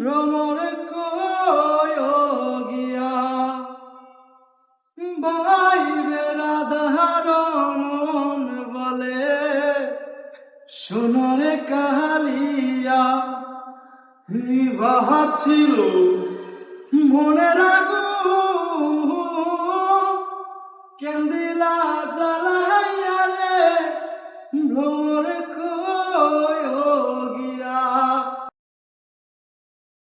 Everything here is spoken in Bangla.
ভ্রমর গিয়া বাইবে রাধার মন বলে, সোনরে কালিয়া বিবাহ ছিল, মনে রাগু কেন্দিলা জ্বালাইয়া রে ভ্রমরে